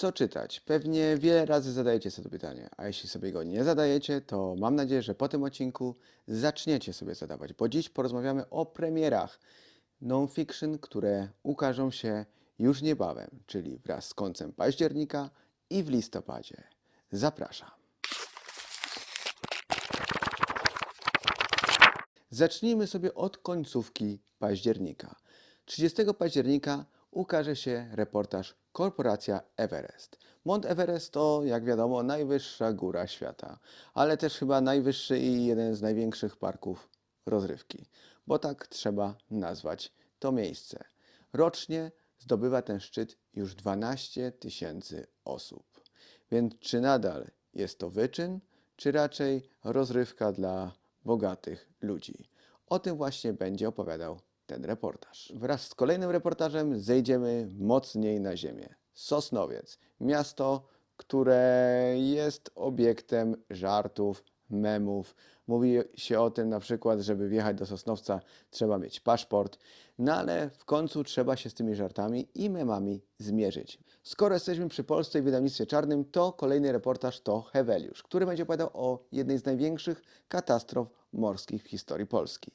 Co czytać? Pewnie wiele razy zadajecie sobie pytanie, a jeśli sobie go nie zadajecie, to mam nadzieję, że po tym odcinku zaczniecie sobie zadawać, bo dziś porozmawiamy o premierach non-fiction, które ukażą się już niebawem, czyli wraz z końcem października i w listopadzie. Zapraszam. Zacznijmy sobie od końcówki października. 30 października ukaże się reportaż Korporacja Everest. Mount Everest to, jak wiadomo, najwyższa góra świata, ale też chyba najwyższy i jeden z największych parków rozrywki, bo tak trzeba nazwać to miejsce. Rocznie zdobywa ten szczyt już 12 tysięcy osób. Więc czy nadal jest to wyczyn, czy raczej rozrywka dla bogatych ludzi? O tym właśnie będzie opowiadał ten reportaż. Wraz z kolejnym reportażem zejdziemy mocniej na ziemię. Sosnowiec, miasto, które jest obiektem żartów, memów. Mówi się o tym na przykład, żeby wjechać do Sosnowca trzeba mieć paszport, no ale w końcu trzeba się z tymi żartami i memami zmierzyć. Skoro jesteśmy przy Polsce i wydawnictwie czarnym, to kolejny reportaż to Heweliusz, który będzie opowiadał o jednej z największych katastrof morskich w historii Polski.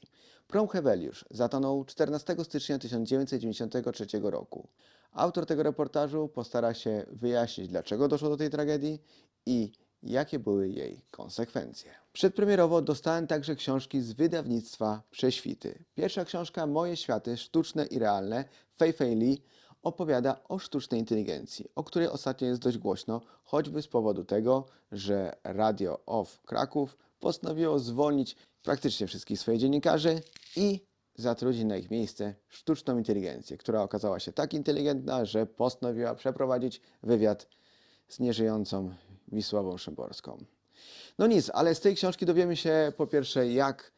Prom Heweliusz zatonął 14 stycznia 1993 roku. Autor tego reportażu postara się wyjaśnić, dlaczego doszło do tej tragedii i jakie były jej konsekwencje. Przedpremierowo dostałem także książki z wydawnictwa Prześwity. Pierwsza książka Moje światy sztuczne i realne Fei Fei Li opowiada o sztucznej inteligencji, o której ostatnio jest dość głośno, choćby z powodu tego, że Radio OFF Kraków postanowiło zwolnić praktycznie wszystkich swoich dziennikarzy i zatrudnić na ich miejsce sztuczną inteligencję, która okazała się tak inteligentna, że postanowiła przeprowadzić wywiad z nieżyjącą Wisławą Szymborską. No nic, ale z tej książki dowiemy się po pierwsze, jak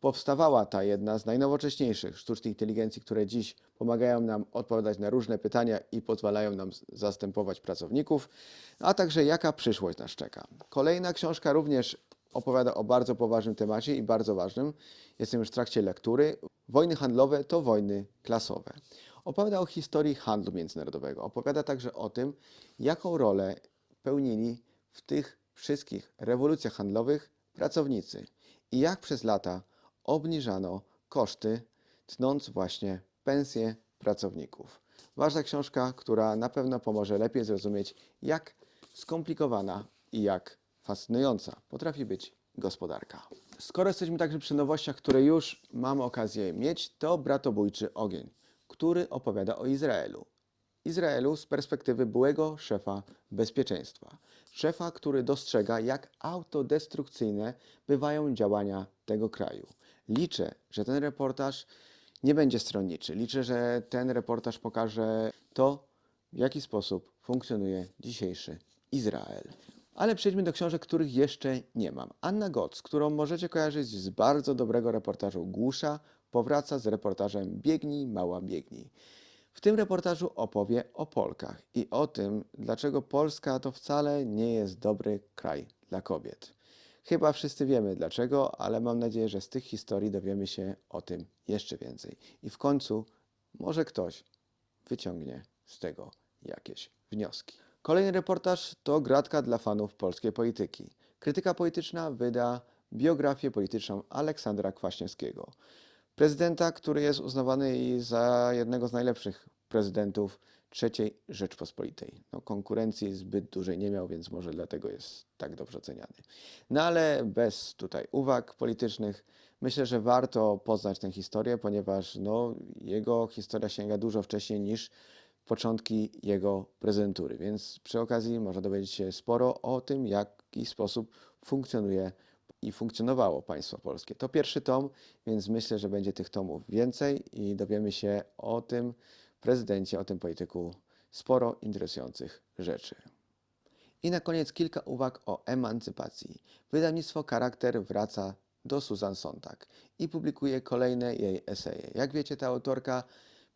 powstawała ta jedna z najnowocześniejszych sztucznych inteligencji, które dziś pomagają nam odpowiadać na różne pytania i pozwalają nam zastępować pracowników, a także jaka przyszłość nas czeka. Kolejna książka również opowiada o bardzo poważnym temacie i bardzo ważnym. Jestem już w trakcie lektury. Wojny handlowe to wojny klasowe. Opowiada o historii handlu międzynarodowego. Opowiada także o tym, jaką rolę pełnili w tych wszystkich rewolucjach handlowych pracownicy i jak przez lata obniżano koszty, tnąc właśnie pensje pracowników. Ważna książka, która na pewno pomoże lepiej zrozumieć, jak skomplikowana i jak fascynująca potrafi być gospodarka. Skoro jesteśmy także przy nowościach, które już mamy okazję mieć, to Bratobójczy Ogień, który opowiada o Izraelu. Izraelu z perspektywy byłego szefa bezpieczeństwa. Szefa, który dostrzega, jak autodestrukcyjne bywają działania tego kraju. Liczę, że ten reportaż nie będzie stronniczy. Liczę, że ten reportaż pokaże to, w jaki sposób funkcjonuje dzisiejszy Izrael. Ale przejdźmy do książek, których jeszcze nie mam. Anna Gotz, którą możecie kojarzyć z bardzo dobrego reportażu Głusza, powraca z reportażem Biegnij, mała biegnij. W tym reportażu opowie o Polkach i o tym, dlaczego Polska to wcale nie jest dobry kraj dla kobiet. Chyba wszyscy wiemy dlaczego, ale mam nadzieję, że z tych historii dowiemy się o tym jeszcze więcej. I w końcu może ktoś wyciągnie z tego jakieś wnioski. Kolejny reportaż to gratka dla fanów polskiej polityki. Krytyka polityczna wyda biografię polityczną Aleksandra Kwaśniewskiego. Prezydenta, który jest uznawany za jednego z najlepszych prezydentów III Rzeczpospolitej. No, konkurencji zbyt dużej nie miał, więc może dlatego jest tak dobrze oceniany. No ale bez tutaj uwag politycznych, myślę, że warto poznać tę historię, ponieważ no, jego historia sięga dużo wcześniej niż początki jego prezydentury, więc przy okazji można dowiedzieć się sporo o tym, w jaki sposób funkcjonuje i funkcjonowało państwo polskie. To pierwszy tom, więc myślę, że będzie tych tomów więcej i dowiemy się o tym prezydencie, o tym polityku sporo interesujących rzeczy. I na koniec kilka uwag o emancypacji. Wydawnictwo Charakter wraca do Susan Sontag i publikuje kolejne jej eseje. Jak wiecie, ta autorka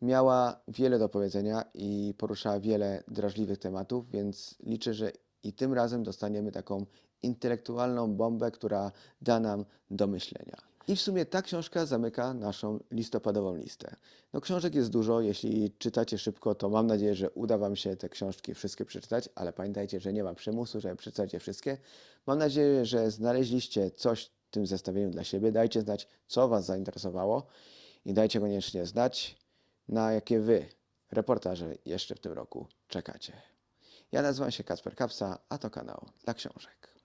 miała wiele do powiedzenia i poruszała wiele drażliwych tematów, więc liczę, że i tym razem dostaniemy taką intelektualną bombę, która da nam do myślenia. I w sumie ta książka zamyka naszą listopadową listę. No książek jest dużo, jeśli czytacie szybko, to mam nadzieję, że uda Wam się te książki wszystkie przeczytać, ale pamiętajcie, że nie ma przymusu, żeby przeczytać je wszystkie. Mam nadzieję, że znaleźliście coś w tym zestawieniu dla siebie. Dajcie znać, co Was zainteresowało i dajcie koniecznie znać, na jakie Wy reportaże jeszcze w tym roku czekacie. Ja nazywam się Kasper Kapsa, a to kanał dla książek.